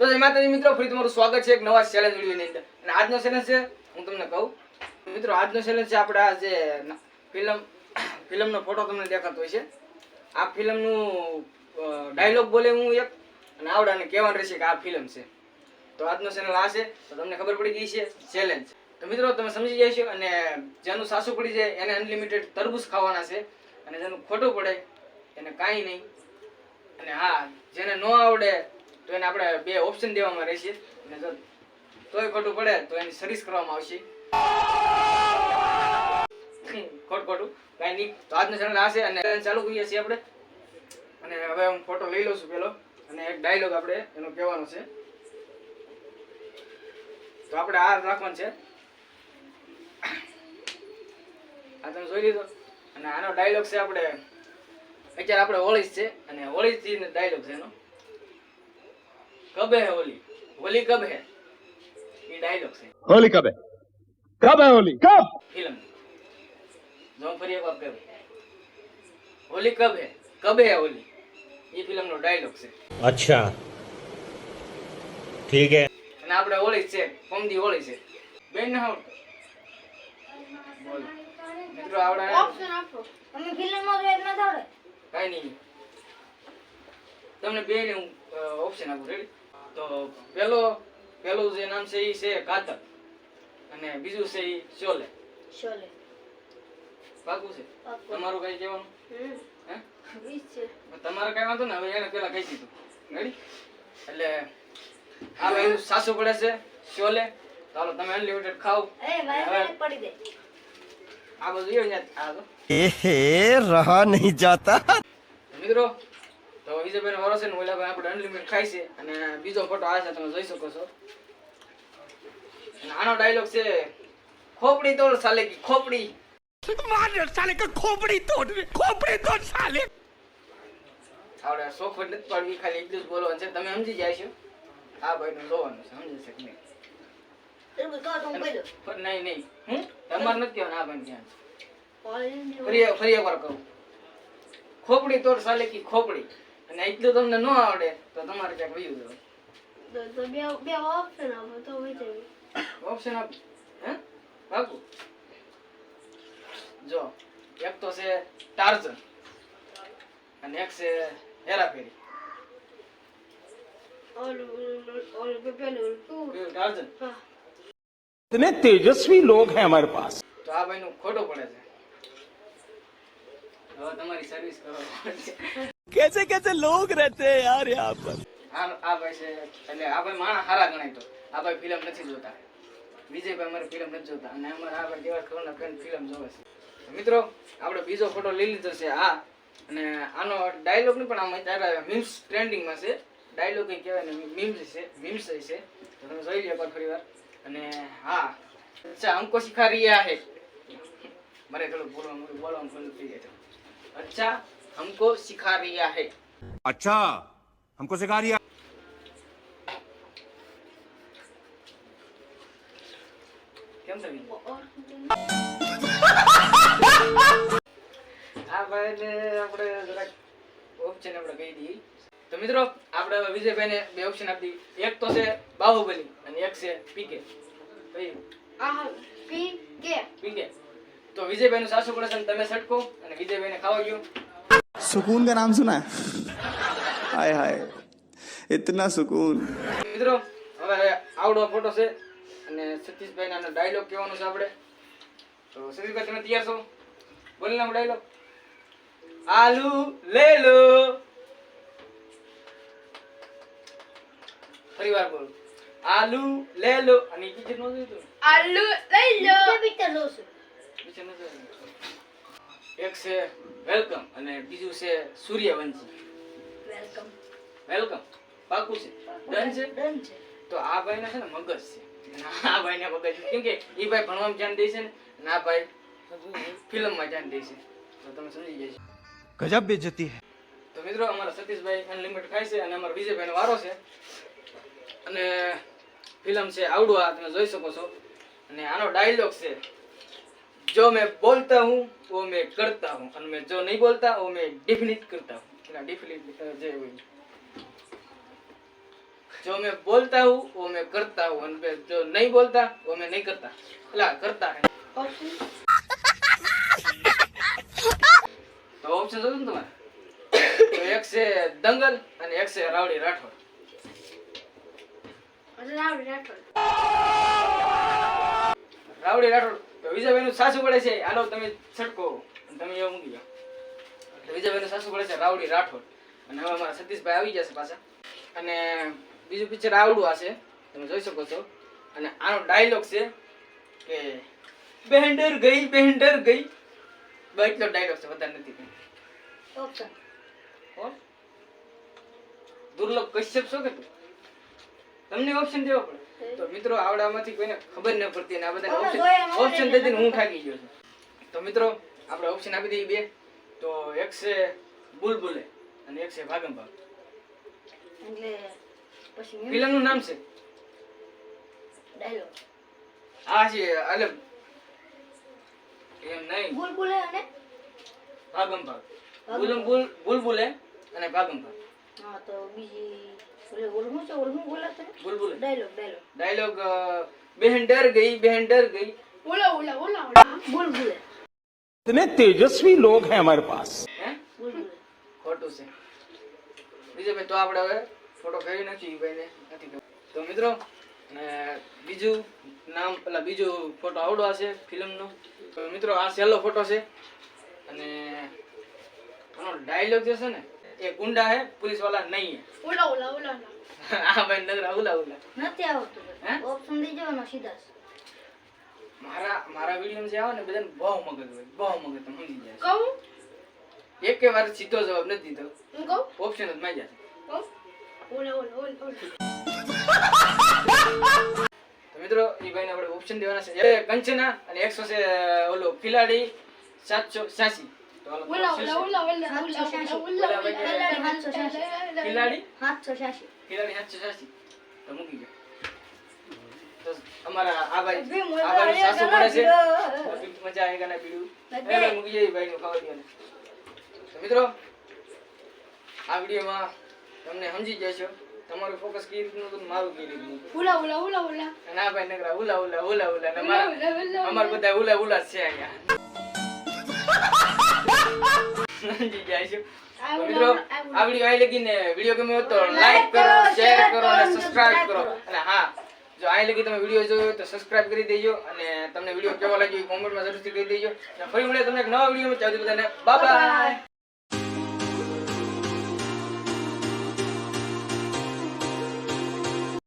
તો જય માતાજી મિત્રો, ફરી તમારું સ્વાગત છે એક નવા ચેલેન્જ વિડીયોની અંદર. અને આજનો ચેલેન્જ છે, હું તમને કહું. મિત્રો, આજનો ચેલેન્જ છે આપણે આ જે ફિલ્મ ફિલ્મનો ફોટો તમને દેખાતો હોય છે આ ફિલ્મનું ડાયલોગ બોલે હું એક, અને આવડાને કહેવાનું રહેશે કે આ ફિલ્મ છે. તો આજનો ચેનલ આ છે. તો તમને ખબર પડી ગઈ છે ચેલેન્જ તો મિત્રો, તમે સમજી છો અને જેનું સાસુ પડી જાય એને અનલિમિટેડ તરબૂચ ખાવાના છે. અને જેનું ખોટું પડે, એને કાંઈ નહીં. અને હા, જેને ન આવડે તો એને આપણે બે ઓપ્શન દેવામાં રહેશે. અને જો તોય ખોટું પડે તો એની સર્વિસ કરવામાં આવશે. ખોટ ખોટું. કાંઈ નહીં. તો આજનો ચેનલ આ છે અને ચાલુ કરીએ છીએ આપણે. અને હવે હું ફોટો લઈ લઉં છું પેલો. અને એક ડાયલોગ આપણે એનો કહેવાનો છે. તો આપણે આ રાખવાનું છે. આ તમે જોઈ લીધો. અને આનો ડાયલોગ છે આપણે, અત્યારે આપણે હોળી છે. અને હોળી થી ડાયલોગ છે એનો. કબ હે હોલી હોલી કબ હે એ ડાયલોગ છે होली कब है कब है होली कब ફિલ્મ જો હું ફરી એક વાર કહું હોલી કબ હે કબ હે હોલી એ ફિલ્મનો ડાયલોગ છે अच्छा ठीक है અને આપણે હોળી જ છે પમદી હોળી છે બેન ના આવડતું બોલ મિત્રો આવડે ઓપ્શન આપો તમે ફિલ્મમાં જોઈ ન આવડે કઈ નહીં તમને બે ને હું ઓપ્શન આપું રેડી તો પેલો પેલું જે નામ છે એ છે કાતર. અને બીજું છે એ શોલે. શોલે. પાકું છે? તમારું કઈ કહેવાનું? તમારે કઈ વાંધો ને હવે એને પેલા કહી દીધું. ગળી એટલે આ ભાઈ સાસુ પડે છે શોલે. ચાલો તમે અનલિમિટેડ ખાઓ. આ બધું એ રહા નહીં જાતા. મિત્રો તો વિજયભાઈ વરો છે ને ઓલા ભાઈ આપણે અનલિમિટેડ ખાય છે અને બીજો ફોટો આ છે તમે જોઈ શકો છો. આનો ડાયલોગ છે ખોપડી તોડ સાલે કી ખોપડી. મારે સાલે કે ખોપડી તોડ ખોપડી તોડ સાલે. આવડે સોફટ નથી પાડવી ખાલી એટલું જ બોલવાનું છે. તમે સમજી જાય છો? આ ભાઈનું જોવાનું છે સમજી શકે નહીં. નહીં તમારે નથી કહેવાનું આ ભાઈ ત્યાં. ફરી ફરી એકવાર કહું. ખોપડી તોડ સાલે કી ખોપડી. અને એટલું તમને ન આવડે તો તમારે ક્યાંક વયું જવાનું તો તો બે બે ઓપ્શન આપો તો વિચારી ઓપ્શન આપ હે બાપુ જો એક તો છે ટાર્ઝન અને એક છે હેરાફેરી ઓલું ઓલું પેલું તું કયું ટાર્ઝન હા इतने तेजस्वी लोग हैं हमारे पास તો આ ભાઈનું ખોટું પડે છે હવે તમારી સર્વિસ કરવા પડશે कैसे कैसे लोग रहते हैं यार यहाँ पर આ આ ભાઈ છે એટલે આ ભાઈ માણસ હારા ગણાય તો આ ભાઈ ફિલ્મ નથી જોતા વિજયભાઈ અમારે ફિલ્મ નથી જોતા અને અમારે આ ભાઈ જેવા કરોના ફ્રેન્ડ ફિલ્મ જોવે છે તો મિત્રો આપણે બીજો ફોટો લઈ લીધો છે આ અને આનો ડાયલોગ નહીં પણ આમાં અત્યારે મીમ્સ ટ્રેન્ડિંગમાં છે ડાયલોગ કંઈ કહેવાય ને મીમ્સ છે મીમ્સ છે તો તમે જોઈ લો એકવાર ફરી વાર અને હા અચ્છા हमको सिखा रिया है મારે થોડું બોલવાનું બોલવાનું બંધ થઈ જાય છે અચ્છા हमको सिखा रिया है अच्छा हमको सिखा रिया કેમ થઈ ઓર- આ ભાઈને આપણે જરાક ઓપ્શન આપણે કહી દઈએ તો મિત્રો આપણે હવે વિજયભાઈને બે ઓપ્શન આપી દઈએ એક તો છે બાહુબલી અને એક છે પીકે કઈ આ પી કે પીકે તો વિજયભાઈનું સાસુ પડે છે ને તમે સટકો અને વિજયભાઈને ખાવા ગયો सुकून का नाम सुना है हाय हाय इतना सुकून મિત્રો હવે આવડો ફોટો છે અને સતીશભાઈ આનો ડાયલોગ કહેવાનો છે આપણે તો સતીશભાઈ તમે તૈયાર છો બોલી નાખો ડાયલોગ આલુ લે લો ફરી વાર બોલો આલુ લે લો અને ઈ પિક્ચર નો જોયું તું? આલુ લઈ લો પિક્ચર લો છું પિક્ચર નો જોયું? એક છે વેલકમ અને બીજું છે સૂર્યવંશી. વેલકમ. વેલકમ. પાકું છે. ડન છે? ડન છે. તો આ ભાઈને છે ને મગજ છે. આ ભાઈને મગજ છે. કેમ કે એ ભાઈ ભણવામાં ધ્યાન દે છે ને ના ભાઈ ફિલ્મમાં ધ્યાન દે છે. તો તમે સમજી જશો ગજબ બેજતી હે. તો મિત્રો અમારા સતીશભાઈ અનલિમિટેડ ખાય છે અને અમારા વિજયભાઈનો વારો છે. અને ફિલ્મ છે આવડવા તમે જોઈ શકો છો. અને આનો ડાયલોગ છે. जो मैं बोलता हूँ वो मैं करता हूँ और मैं जो नहीं बोलता वो मैं डिफिनिट करता हूँ डिफिनिट જે હોય जो मैं बोलता हूँ वो मैं करता हूँ और मैं जो नहीं बोलता वो मैं नहीं करता એટલે કરતા है ઓપ્શન તો ઓપ્શન જોયું ને તમારે તો એક છે દંગલ અને એક છે રાવડી રાઠોડ રાવડી રાઠોડ રાવડી રાઠોડ તો વિજયભાઈ નું સાસુ પડે છે. હાલો તમે છટકો. તમે એવું મૂકી જાઓ. એટલે વિજયભાઈ નું સાસુ પડે છે રાવડી રાઠોડ. અને હવે અમારા સતીશભાઈ આવી જશે પાછા. અને બીજું પિક્ચર આવડું આ છે. તમે જોઈ શકો છો. અને આનો ડાયલોગ છે કે બહેન ડર ગઈ બેન્ડર ગઈ. બસ એટલો ડાયલોગ છે વધારે નથી ઓકે? દુર્લભ કશ્યપ છો કે તું? તમને ઓપ્શન દેવો પડે? તો મિત્રો આવડામાંથી કોઈને ખબર ન પડતી અને આ બધા ઓપ્શન ઓપ્શન દઈને હું થાકી ગયો છું. તો મિત્રો આપણે ઓપ્શન આપી દઈએ બે. તો એક છે બુલબુલે અને એક છે ભાગમ ભાગ એટલે પછી ફિલ્મનું નામ છે? આ છે એટલે એમ નહીં. બુલબુલે અને? ભાગમ ભાગ બુલબુલ બુલબુલે અને ભાગમ ભાગ હા તો બીજી ઓલે ઓલું શું છે ઓલું શું બોલે છે બુલબુલે ડાયલોગ ડાયલોગ ડાયલોગ બહેન ડર ગઈ બહેન ડર ગઈ ઓલા ઓલા ઓલા ઓલા બુલબુલે इतने तेजस्वी लोग हैं हमारे पास હે બુલબુલે ખોટું છે બીજું ભાઈ તો આપણે હવે ફોટો ફેરવી નાખી ભાઈને નથી ખબર. તો મિત્રો અને બીજું નામ પેલા બીજું ફોટો આવડો છે ફિલ્મનો તો મિત્રો આ છેલ્લો ફોટો છે અને આનો ડાયલોગ જે છે ને એ ગુંડા હે પોલીસવાળા નહીં ઓલા ઓલા ઓલા ઓલા હે આ ભાઈ નગરા ઉલા ઉલા. નથી આવડતું હે? ઓપ્શન દઈ જવાનો સીધા જ. મારા મારા વીડિયો જે આવે ને બધાને બહુ મગજ હોય બહુ મગજ તમે સમજી જાય કહું? એક વાર સીધો જવાબ નથી દીધો. હું કહું? ઓપ્શન જ માં જાય કહું? ઓલા ઓલા ઓલા ઓલા તો મિત્રો એ ભાઈને આપણે ઓપ્શન દેવાના છે. એ કંચના અને એકસો છે ઓલો ખિલાડી સાતસો છ્યાસી. ઓલા ઓલા છે? ઓલા ઓલા ઓલા ઓલા ઓલા ખિલાડી સાતસો છ્યાસી. ખિલાડી સાતસો છ્યાસી. ખિલાડી સાતસો છ્યાસી તો મૂકી ગયો તો અમારા આ ભાઈ આ ભાઈનું સાસુ પડે છે મજા આવેગા ના બીડું એ મૂકી જાય ભાઈનું ખાવા દો તો મિત્રો આ વિડીયોમાં તમને સમજી જશો તમારું ફોકસ કઈ રીતનું હતું? મારું કઈ રીતનું ભાઈ નકરા ઉલા ઉલા ઉલા ઉલા. ને ઉલા, ઉલા, અમાર બધા ઉલા ઉલા છે અહીંયા. મિત્રો આ ઉલા. આ વીડિયો ગમ્યો તો લાઈક કરો શેર કરો અને સબસ્ક્રાઇબ કરો. અને હા જો આઈ લગી તમે વીડિયો જોયો હોય તો સબસ્ક્રાઇબ કરી દેજો અને તમને વીડિયો કેવો લાગ્યો એ કોમેન્ટમાં જરૂરથી કહી દેજો. અને ફરી મળે તમને એક નવા વિડીયોમાં. ચાલુ બધાને બાય બાય